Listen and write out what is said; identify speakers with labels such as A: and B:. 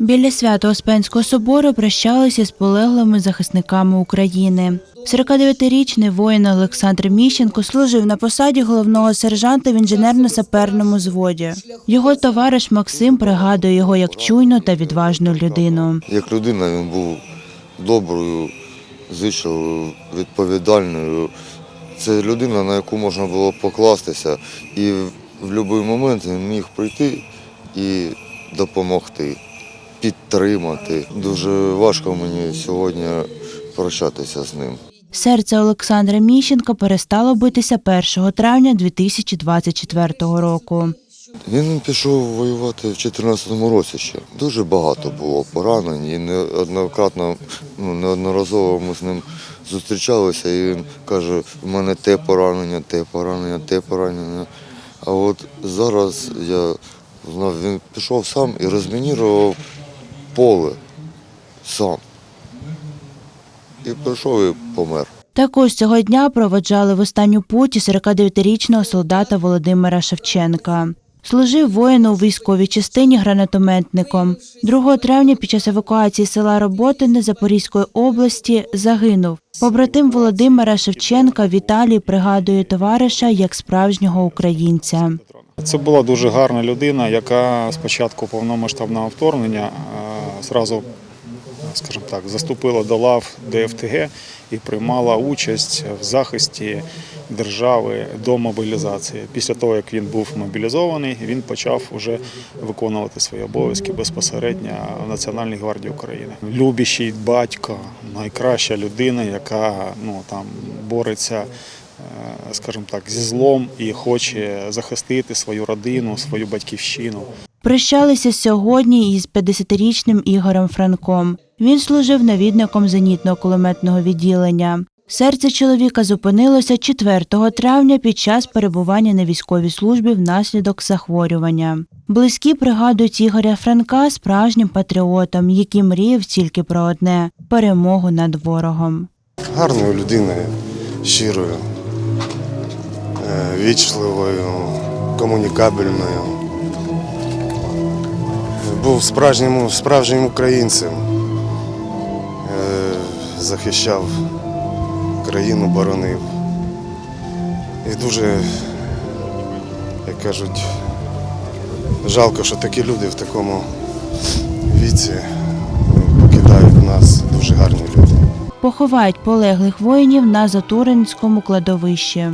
A: Біля Свято-Успенського собору прощалися з полеглими захисниками України. 49-річний воїн Олександр Міщенко служив на посаді головного сержанта в інженерно-саперному зводі. Його товариш Максим пригадує його як чуйну та відважну людину.
B: Як людина він був доброю, зичливою, відповідальною. Це людина, на яку можна було покластися, і в будь-який момент він міг прийти і допомогти, підтримати. Дуже важко мені сьогодні прощатися з ним.
A: Серце Олександра Міщенка перестало битися 1 травня 2024 року.
B: Він пішов воювати в 2014 році ще. Дуже багато було поранень і неоднократно, ну, неодноразово ми з ним зустрічалися, і він каже, в мене те поранення, те поранення, те поранення. А от зараз я знав, він пішов сам і розмінірував поле сам. І прийшов і помер.
A: Також цього дня проводжали в останню путь і 49-річного солдата Володимира Шевченка. Служив воїн у військовій частині гранатометником. 2 травня під час евакуації села Роботине Запорізької області загинув. Побратим Володимира Шевченка Віталій пригадує товариша як справжнього українця.
C: Це була дуже гарна людина, яка з початку повномасштабного вторгнення е, зразу, скажімо так, заступила до лав ДФТГ і приймала участь в захисті держави до мобілізації. Після того, як він був мобілізований, він почав уже виконувати свої обов'язки безпосередньо в Національній гвардії України. Любящий батько, найкраща людина, яка ну там бореться скажімо так, зі злом і хоче захистити свою родину, свою батьківщину.
A: Прощалися сьогодні із 50-річним Ігорем Франком. Він служив навідником зенітного кулеметного відділення. Серце чоловіка зупинилося 4 травня під час перебування на військовій службі внаслідок захворювання. Близькі пригадують Ігоря Франка справжнім патріотом, який мріяв тільки про одне перемогу над ворогом.
D: гарною людиною, щирою, е, вічливою, комунікабельною. Був справжнім, справжнім українцем, Е, захищав країну, боронив. І дуже, як кажуть, жалко, що такі люди в такому віці покидають нас дуже гарні люди.
A: Поховають полеглих воїнів на Затуринському кладовищі.